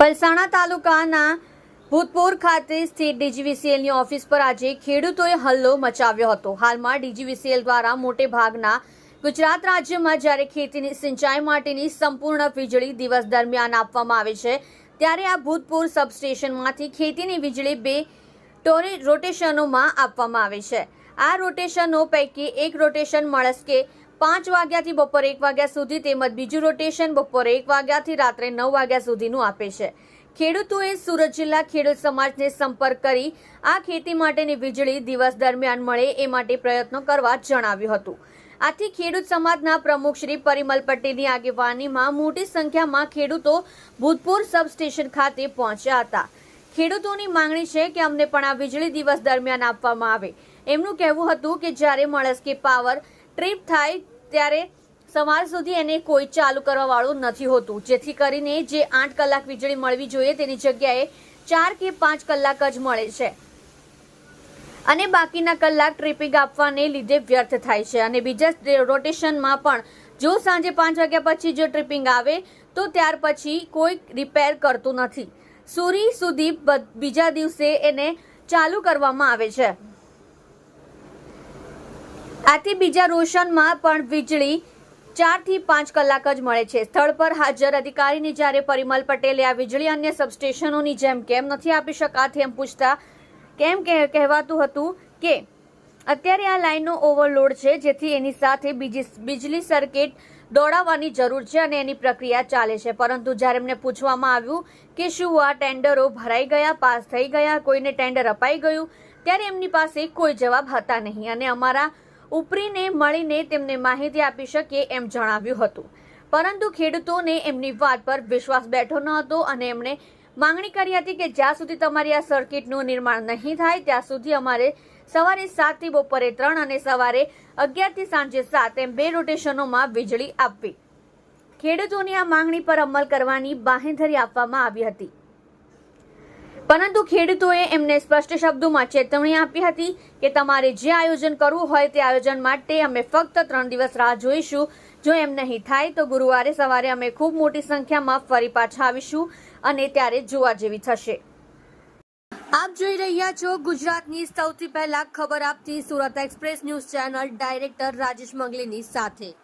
પલસાણા તાલુકાના ભૂતપુર ખાતે સ્થિત ડીજીવીસીએલની ઓફિસ પર આજે ખેડૂતોએ હલ્લો મચાવ્યો હતો. હાલમાં ડીજીવીસીએલ દ્વારા મોટે ભાગના ગુજરાત રાજ્યમાં જ્યારે ખેતીની સિંચાઈ માટેની સંપૂર્ણ વીજળી દિવસ દરમિયાન આપવામાં આવે છે, ત્યારે આ ભૂતપુર સબસ્ટેશનમાંથી ખેતીની વીજળી બે ટોરે રોટેશનોમાં આપવામાં આવે છે. આ રોટેશનો પૈકી એક રોટેશન મળસ્કે પાંચ વાગ્યાથી બપોરે એક વાગ્યા સુધી તેમજ બીજું રોટેશન બપોરે એક વાગ્યાથી રાત્રે નવ વાગ્યા સુધીનું આપે છે. ખેડૂતોએ સુરત જિલ્લા ખેડૂત સમાજને સંપર્ક કરી આ ખેતી માટેની વીજળી દિવસ દરમિયાન મળે એ માટે પ્રયત્નો કરવા જણાવ્યું હતું. આથી ખેડૂત સમાજના પ્રમુખ શ્રી પરિમલ પટેલની આગેવાનીમાં મોટી સંખ્યામાં ખેડૂતો ભૂતપુર સબસ્ટેશન ખાતે પહોંચ્યા હતા. ખેડૂતોની માંગણી છે કે અમને પણ આ વીજળી દિવસ દરમિયાન આપવામાં આવે. એમનું કહેવું હતું કે જ્યારે મળસ્કે પાવર ટ્રીપ થાય ત્યારે સવાર સુધી એને કોઈ ચાલુ કરવા વાળું નથી હોતું. જેથી કરીને જે આઠ કલાક વીજળી મળવી જોઈએ તેની જગ્યાએ ચાર કે પાંચ કલાક જ મળે છે. અને બાકીના કલાક ટ્રીપિંગ આપવાને લીધે વ્યર્થ થાય છે. અને બીજા રોટેશનમાં પણ જો સાંજે પાંચ વાગ્યા પછી જો ટ્રીપિંગ આવે, તો ત્યાર પછી કોઈ રિપેર કરતું નથી. સુરી સુધી બીજા દિવસે એને ચાલુ કરવામાં આવે છે. આથી બીજા રોશનમાં પણ વીજળી ચારથી પાંચ કલાક જ મળે છે. સ્થળ પર હાજર અધિકારીને જ્યારે પરિમલ પટેલે આ વીજળી અન્ય સબસ્ટેશનોની જેમ કેમ નથી આપી શકાતી એમ પૂછતા કેમ કહેવાતું હતું કે અત્યારે આ લાઇનનો ઓવરલોડ છે, જેથી એની સાથે બીજી બીજલી સર્કિટ દોડાવવાની જરૂર છે અને એની પ્રક્રિયા ચાલે છે. પરંતુ જ્યારે એમને પૂછવામાં આવ્યું કે શું આ ટેન્ડરો ભરાઈ ગયા, પાસ થઈ ગયા, કોઈને ટેન્ડર અપાઈ ગયું, ત્યારે એમની પાસે કોઈ જવાબ હતા નહીં. અને અમારા ઉપરીને મળીને તેમને માહિતી આપી શકીએ એમ જણાવ્યું હતું. પરંતુ ખેડૂતોને એમની વાત પર વિશ્વાસ બેઠો ન હતો અને એમણે માંગણી કરી હતી કે જ્યાં સુધી તમારી આ સર્કિટનું નિર્માણ નહીં થાય, ત્યાં સુધી અમારે સવારે સાતથી બપોરે ત્રણ અને સવારે અગિયારથી સાંજે સાત એમ બે રોટેશનોમાં વીજળી આપવી. ખેડૂતોની આ માંગણી પર અમલ કરવાની બાંહેધરી આપવામાં આવી હતી. પરંતુ ખેડૂતોએ એમને સ્પષ્ટ શબ્દોમાં ચેતવણી આપી હતી કે તમારે જે આયોજન કરવું હોય તે આયોજન માટે અમે ફક્ત ત્રણ દિવસ રાહ જોઈશું. જો એમ નહીં થાય તો ગુરુવારે સવારે અમે ખૂબ મોટી સંખ્યામાં ફરી પાછા આવીશું અને ત્યારે જોવા જેવી થશે. આપ જોઈ રહ્યા છો ગુજરાતની સૌથી પહેલા ખબર આપતી Surat express news channel director Rajesh મંગલીની સાથે.